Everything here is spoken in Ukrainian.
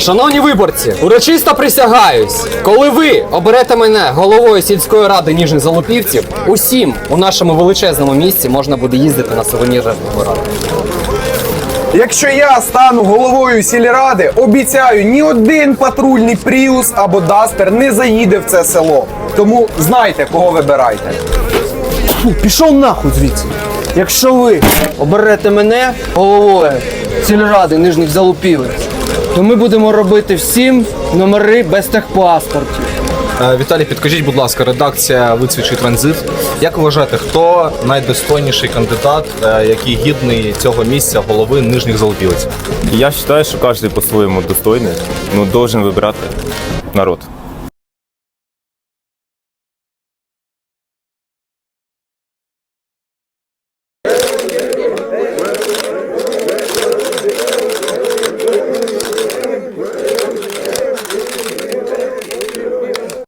Шановні виборці, урочисто присягаюсь, коли ви оберете мене головою сільської ради ніжних залупівців, усім у нашому величезному місті можна буде їздити на сувенірах вибирати. Якщо я стану головою сільради, обіцяю, ні один патрульний пріус або дастер не заїде в це село. Тому знайте, кого вибирайте. Фу, пішов нахуй звідси. Якщо ви оберете мене головою сільради нижніх залупівець, то ми будемо робити всім номери без техпаспортів. Е, Віталій, підкажіть, будь ласка, редакція Вицвічий транзит. Як ви вважаєте, хто найдостойніший кандидат, е, який гідний цього місця голови нижніх залупілиць? Я считаю, что каждый по-своему достойный, но должен выбирать народ.